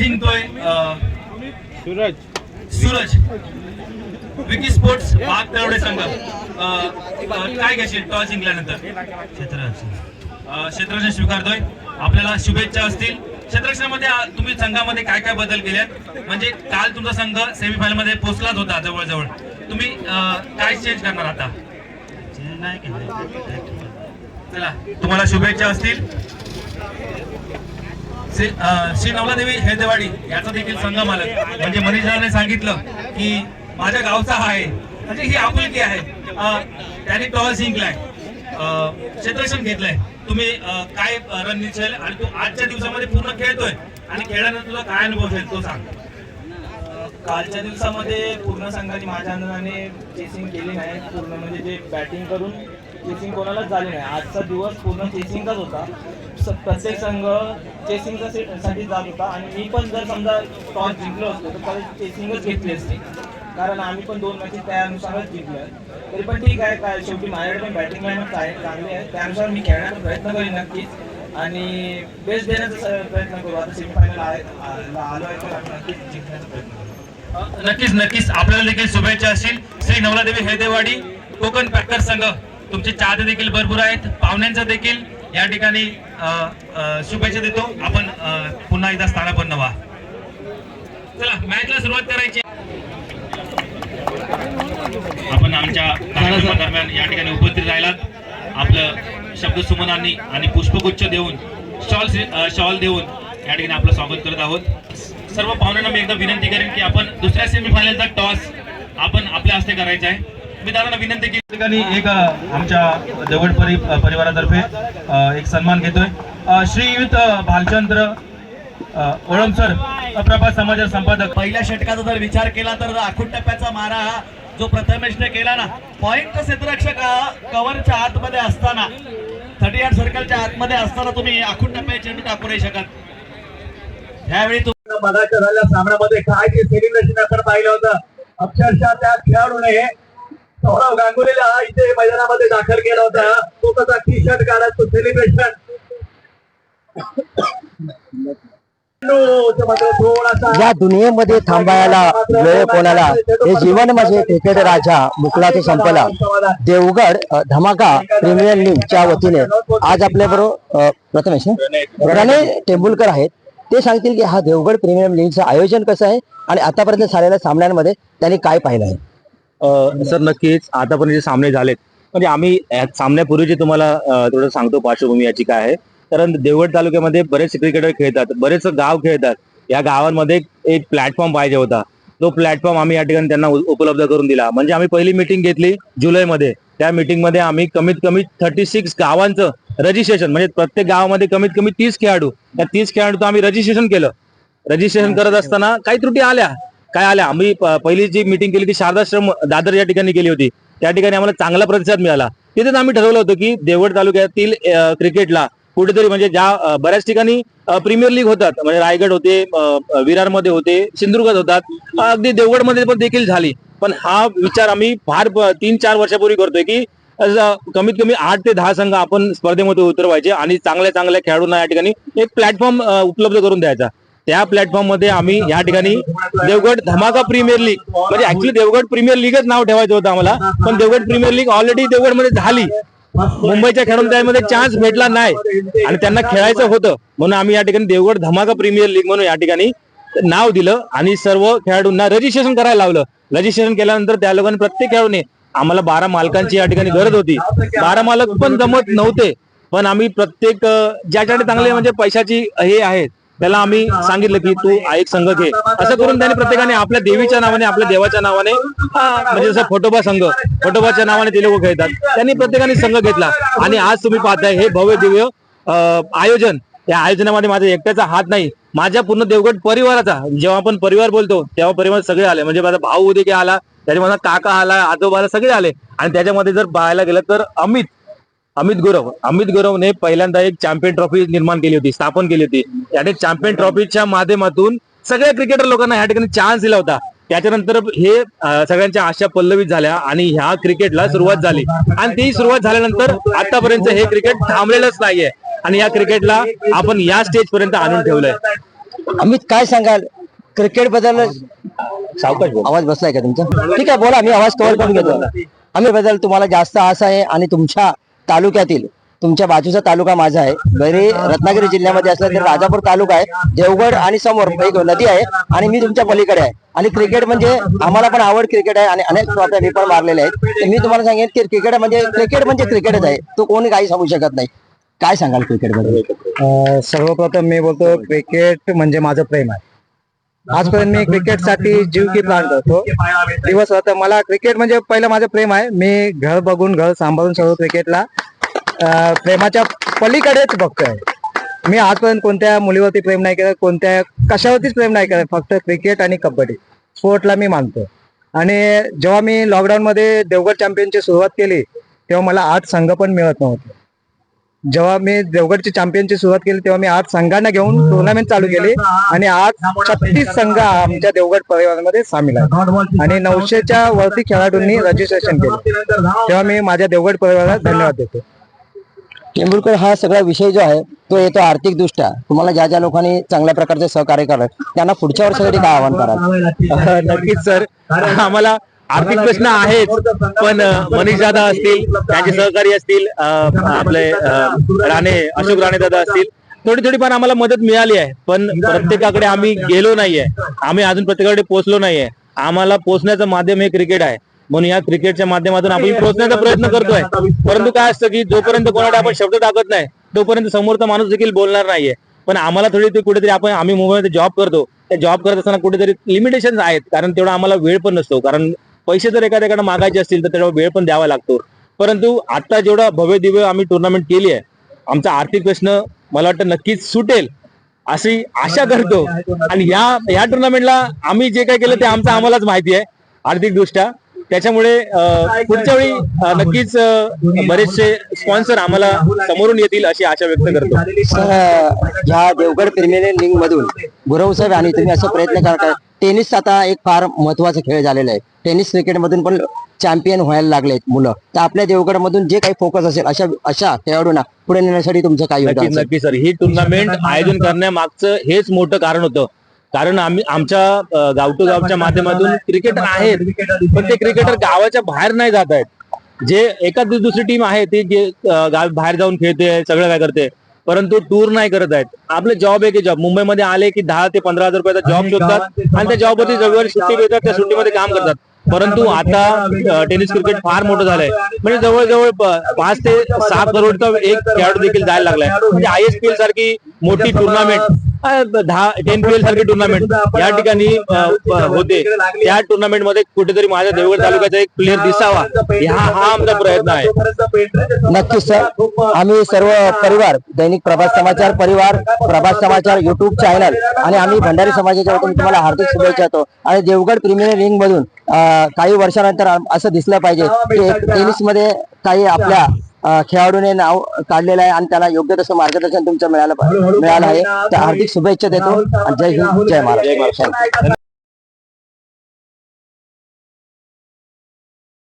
जिंकतोय Suraj. Suraj. Vicky sports भाग तळवडे संघ. काय घेशील? टॉस जिंकल्यानंतर. क्षेत्ररक्षण. अं, क्षेत्ररक्षण स्वीकारतोय. आपल्याला शुभेच्छा असतील. क्षेत्ररक्षणामध्ये तुम्ही संघामध्ये काय काय बदल केले म्हणजे काल तुमचा संघ सेमीफायनलमध्ये पोहोचलाच होता जवळजवळ. तुम्ही काय चेंज करणार आता? चला तुम्हाला शुभेच्छा असतील. श्री नवलादेवी हेदेवाडी याचा देखील संघ मालक. म्हणजे मनीषाने सांगितलं की माझ्या गावचा हा आहे. म्हणजे ही आपुलकी आहे. त्याने टॉस जिंकलाय. क्षेत्रक्षण घेतलंय. तुम्ही काय रणनीती आणि तू आजच्या दिवसामध्ये पूर्ण खेळतोय. आणि खेळल्यानंतर तुला काय अनुभव असेल तो सांग. कालच्या दिवसामध्ये पूर्ण संघाने माझ्या अंदाजाने चेसिंग केली नाही. पूर्ण म्हणजे जे बॅटिंग करून चेसिंग कोणालाच झाली नाही. आजचा दिवस पूर्ण चेसिंगचाच होता. स- प्रत्येक संघ चेसिंगचा साठी जात होता. आणि मी पण जर समजा टॉस जिंकलो असतो तर त्याला चेसिंगच घेतली असती. कारण आम्ही पण दोन मॅचेस त्यानुसारच जिंकलोय. तरी पण ठीक आहे काय शेवटी माझ्याकडे पण बॅटिंग लाईन चांगली आहे. त्यानुसार मी खेळण्याचा प्रयत्न करेन नक्कीच. आणि बेस्ट देण्याचा स- प्रयत्न करू. आता सेमीफायनल आहे आ- आलो आहे तर आपण नक्कीच जिंकण्याचा प्रयत्न करू. नक्कीच नक्कीच. आपल्याला देखील शुभेच्छा असतील. श्री नवलादेवी हेदेवाडी कोकण पॅकर संघ. तुमचे चाहते देखील भरपूर आहेत. पाहुण्यांचा देखील या ठिकाणी शुभेच्छा देतो. आपण पुन्हा एकदा स्थानापन्न व्हा. चला मॅचला सुरुवात करायची. आपण आमच्या कार्यक्रमादरम्यान या ठिकाणी उपस्थित राहिलात. आपलं शब्द सुमनांनी आणि पुष्पगुच्छ देऊन शॉल शॉल देऊन या ठिकाणी आपलं स्वागत करत आहोत. सर्व पाहुण्यांना मी एकदा विनंती करेन की आपण दुसऱ्या सेमीफायनलचा टॉस आपण आपल्या हस्ते करायचा आहे. मी दादांना विनंती केली. ठिकाणी एक आमच्या देवड परि परिवारातर्फे एक सन्मान घेतोय. श्रीयुत भालचंद्र अ, ओळम सर प्रभात समाचार संपादक. पहिल्या षटकाचा जर विचार केला तर आखूड टप्प्याचा मारा जो प्रथमेशने केला ना पॉइंट क्षेत्ररक्षक कव्हरच्या आतमध्ये असताना थर्टी आठ सर्कलच्या आतमध्ये असताना तुम्ही आखूड टप्प्याची चेंडू टाकू नाही शकत. ह्यावेळी मगाच्या झालेल्या सामन्यामध्ये काय ते सेलिब्रेशन आपण पाहिलं होतं. अक्षरशः त्या खेळाडूने सौरव गांगुलीला इथे मैदानामध्ये दाखल केला होता. तो कसा टी शर्ट काढत तो सेलिब्रेशन या दुनियेमध्ये थांबायला वेळ कोणाला? हे जीवन माझे क्रिकेट राजा मुकलाचं संपला. देवगड धमाका प्रीमियर लीगच्या वतीने. आज आपल्या बरोबर प्रथमेश ना? रणे टेंबुलकर आहेत. ते सांगतील की हा देवगड प्रीमियम लीगचं आयोजन कसं आहे आणि आतापर्यंत झालेल्या सामन्यांमध्ये त्यांनी काय पाहिलं आहे? सर नक्कीच आतापर्यंत जे सामने झालेत म्हणजे आम्ही सामन्यापूर्वी सामन्यापूर्वीची तुम्हाला थोडं सांगतो पार्श्वभूमी याची काय आहे कारण देवगड तालुक्यामध्ये बरेच क्रिकेटर खेळतात बरेच गाव खेळतात. या गावांमध्ये एक प्लॅटफॉर्म पाहिजे होता. तो प्लॅटफॉर्म आम्ही या ठिकाणी त्यांना उपलब्ध करून दिला. म्हणजे आम्ही पहिली मिटिंग घेतली जुलैमध्ये. त्या मिटिंगमध्ये मध्ये आम्ही कमीत कमी थर्टी सिक्स गावांचं रजिस्ट्रेशन म्हणजे प्रत्येक गावामध्ये कमीत कमी तीस खेळाडू. त्या तीस खेळाडूचं आम्ही रजिस्ट्रेशन केलं. रजिस्ट्रेशन करत असताना काही त्रुटी आल्या. काय आल्या? आम्ही पहिली जी मीटिंग केली ती शारदाश्रम दादर या ठिकाणी केली होती. त्या ठिकाणी आम्हाला चांगला प्रतिसाद मिळाला. तिथेच आम्ही ठरवलं होतं की देवगड तालुक्यातील क्रिकेटला कुठेतरी म्हणजे ज्या बऱ्याच ठिकाणी प्रीमियर लीग होतात. म्हणजे रायगड होते विरारमध्ये होते सिंधुदुर्गात होतात. अगदी देवगडमध्ये पण देखील झाली. पण हा विचार आम्ही फार तीन चार वर्षापूर्वी करतोय की कमीत कमी आठ ते दहा संघ आपण स्पर्धेमध्ये उतरवायचे आणि चांगल्या चांगल्या खेळाडूंना या ठिकाणी एक प्लॅटफॉर्म उपलब्ध करून द्यायचा. त्या प्लॅटफॉर्ममध्ये आम्ही या ठिकाणी देवगड धमाका प्रीमियर लीग म्हणजे ऍक्च्युली देवगड प्रीमियर लीगच नाव ठेवायचं होतं आम्हाला पण देवगड प्रीमियर लीग ऑलरेडी देवगडमध्ये झाली. मुंबईच्या खेळाडूंना त्यामध्ये चान्स भेटला नाही. आणि त्यांना खेळायचं होतं. म्हणून आम्ही या ठिकाणी देवगड धमाका प्रीमियर लीग म्हणून या ठिकाणी नाव दिलं आणि सर्व खेळाडूंना रजिस्ट्रेशन करायला लावलं. रजिस्ट्रेशन केल्यानंतर त्या लोकांनी प्रत्येक खेळाडूने आम्हाला बारा मालकांची या ठिकाणी गरज होती. बारा मालक पण जमत नव्हते. पण आम्ही प्रत्येक अं, ज्याच्याकडे चांगले म्हणजे पैशाची हे आहेत त्याला आम्ही सांगितलं की तू एक संघ घे. असं करून त्याने प्रत्येकाने आपल्या देवीच्या नावाने आपल्या देवाच्या नावाने म्हणजे जसं फोटोबा संघ फोटोबाच्या नावाने ते लोक खेळतात. त्यांनी प्रत्येकाने संघ घेतला. आणि आज तुम्ही पाहताय हे भव्य दिव्य आयोजन या आयोजनामध्ये माझा एकट्याचा हात नाही माझ्या पूर्ण देवगड परिवाराचा. जेव्हा आपण परिवार बोलतो तेव्हा परिवार सगळे आले. म्हणजे माझा भाऊ उदे की आला त्याच्या माझा काका आला आजोबाला सगळे आले. आणि त्याच्यामध्ये जर पाहायला गेलं तर अमित अमित गौरव. अमित गौरवने पहिल्यांदा एक चॅम्पियन ट्रॉफी निर्माण केली होती स्थापन केली होती. त्याने चॅम्पियन ट्रॉफीच्या माध्यमातून सगळ्या क्रिकेटर लोकांना या ठिकाणी चान्स दिला होता. त्याच्यानंतर हे सगळ्यांच्या आशा पल्लवित झाल्या आणि ह्या क्रिकेटला सुरुवात झाली. आणि ती सुरुवात झाल्यानंतर आतापर्यंत हे क्रिकेट थांबलेलंच नाहीये. आणि या क्रिकेटला आपण या स्टेज पर्यंत आणून ठेवलंय. अमित काय सांगाल? क्रिकेटबद्दल सावकाश. आवाज बसलाय का तुमचा? ठीक आहे बोला मी आवाज कव्हर करून घेतो. अमित बद्दल तुम्हाला जास्त आस आहे आणि तुमच्या तालुक्यातील तुमच्या बाजूचा तालुका माझा आहे. जरी रत्नागिरी जिल्ह्यामध्ये असला तरी राजापूर तालुका आहे देवगड आणि समोर एक नदी आहे आणि मी तुमच्या पलीकडे आहे. आणि क्रिकेट म्हणजे आम्हाला पण आवड क्रिकेट आहे आणि अनेक ट्रॉफ्या मी पण मारलेल्या आहेत. मी तुम्हाला सांगेन की क्रिकेट म्हणजे क्रिकेट म्हणजे क्रिकेटच आहे. तो कोणी काही सांगू शकत नाही. काय सांगाल क्रिकेट सर्वप्रथम मी बोलतो क्रिकेट म्हणजे माझं प्रेम आहे. आजपर्यंत मी क्रिकेटसाठी जीव की प्लान करतो दिवस होता मला क्रिकेट म्हणजे पहिलं माझं प्रेम आहे. मी घर बघून घर सांभाळून सर्व क्रिकेटला प्रेमाच्या पलीकडेच बघतोय मी आजपर्यंत कोणत्या मुलीवरती प्रेम नाही केलं कोणत्या कशावरतीच प्रेम नाही केलं फक्त क्रिकेट आणि कबड्डी. स्पोर्टला मी मानतो. आणि जेव्हा मी लॉकडाऊन मध्ये देवगड चॅम्पियनची सुरुवात केली तेव्हा मला आठ संघ पण मिळत नव्हते. जेव्हा मी देवगडची चॅम्पियनची सुरुवात केली तेव्हा मी आठ संघांना घेऊन टुर्नामेंट चालू केली आणि आज छत्तीस संघ आमच्या देवगड परिवारामध्ये सामील आहेत. आणि नऊशेच्या वरती खेळाडूंनी रजिस्ट्रेशन केलं. तेव्हा मी माझ्या देवगड परिवाराला धन्यवाद देतो. टेंभुलकर हा सगळा विषय जो आहे तो येतो आर्थिक दृष्ट्या तुम्हाला ज्या ज्या लोकांनी चांगल्या प्रकारचे सहकार्य कराल त्यांना पुढच्या वर्षासाठी काय आव्हान कराल. नक्कीच सर. आम्हाला आर्थिक प्रश्न आहेत पण मनीष दादा असतील त्यांचे सहकारी असतील आपले राणे अशोक राणे दादा असतील थोडी थोडी पण आम्हाला मदत मिळाली आहे पण प्रत्येकाकडे आम्ही गेलो नाहीये. आम्ही अजून प्रत्येकाकडे पोहोचलो नाहीये. आम्हाला पोहोचण्याचं माध्यम हे क्रिकेट आहे. म्हणून या क्रिकेटच्या माध्यमातून आपण पोहोचण्याचा प्रयत्न करतोय. परंतु काय असतं की जोपर्यंत कोणाकडे आपण शब्द टाकत नाही तोपर्यंत समोरचा माणूस देखील बोलणार नाहीये. पण आम्हाला थोडी ते कुठेतरी आपण आम्ही मुंबईमध्ये जॉब करतो. त्या जॉब करत असताना कुठेतरी लिमिटेशन आहेत. कारण तेवढा आम्हाला वेळ पण नसतो. कारण पैसे जर एखाद्याकडे मागायचे असतील तर तेवढा वेळ पण द्यावा लागतो. परंतु आता जेवढा भव्य दिव्य आम्ही टुर्नामेंट केली आहे आमचा आर्थिक प्रश्न मला वाटतं नक्कीच सुटेल. अशी आशा करतो. आणि या या टुर्नामेंटला आम्ही जे काय केलं ते आमचं आम्हालाच माहिती आहे. आर्थिक दृष्ट्या त्याच्यामुळे पुढच्या वेळी नक्कीच बरेचसे स्पॉन्सर आम्हाला समोरून येतील अशी आशा व्यक्त करतो. सर ह्या देवगड प्रीमियर लीग मधून गुरव साहेब आणि तुम्ही असे प्रयत्न करताय टेनिस आता एक फार महत्त्वाचा खेळ झालेला आहे. टेनिस क्रिकेट मधून पण चॅम्पियन व्हायला लागलेत मुलं. तर आपल्या देवगड मधून जे काही फोकस असेल अशा अशा खेळाडूंना पुढे नेण्यासाठी तुमचं काय योगदान नक्की असेल? नक्की सर. ही टुर्नामेंट आयोजन करण्यामागचं हेच मोठं कारण होतं. कारण आम्ही आमच्या अं, गाव टू गावच्या माध्यमातून क्रिकेटर आहेत पण ते क्रिकेटर गावाच्या बाहेर नाही जात आहेत. जे एखाद दुसरी टीम आहे ती जे बाहेर जाऊन खेळते सगळं काय करते परंतु टूर नाही करत आहेत. आपले जॉब आहे की जॉब मुंबईमध्ये आले की दहा ते पंधरा हजार रुपयाचा जॉब शोधतात आणि त्या जॉबवरती रविवारी सुट्टी घेतात त्या सुट्टीमध्ये काम करतात. परंतु आता टेनिस क्रिकेट फार मोठं झालंय. म्हणजे जवळजवळ पाच ते सहा करोडचा एक खेळाडू देखील जायला लागलाय. म्हणजे आय एस पी एल सारखी मोठी टुर्नामेंट दहा टेन पी एल सारखी टुर्नामेंट या ठिकाणी होते. त्या टुर्नामेंटमध्ये कुठेतरी माझ्या देवगड तालुक्याचा एक प्लेअर दिसावा. हा हा आमचा प्रयत्न आहे. नक्कीच सर. आम्ही सर्व परिवार दैनिक प्रभात समाचार परिवार प्रभात समाचार युट्यूब चॅनल आणि आम्ही भंडारी समाजाच्या वतीने तुम्हाला हार्दिक शुभेच्छा देतो. आणि देवगड प्रीमियर लीग मधून काही वर्षानंतर असं दिसलं पाहिजे की टेनिसमध्ये काही आपल्या खेळाडूने नाव काढलेलं आहे आणि त्याला योग्य तसं मार्गदर्शन तुमचं मिळालं मिळालं आहे. तर हार्दिक शुभेच्छा देतो आणि जय हिंद जय महाराष्ट्र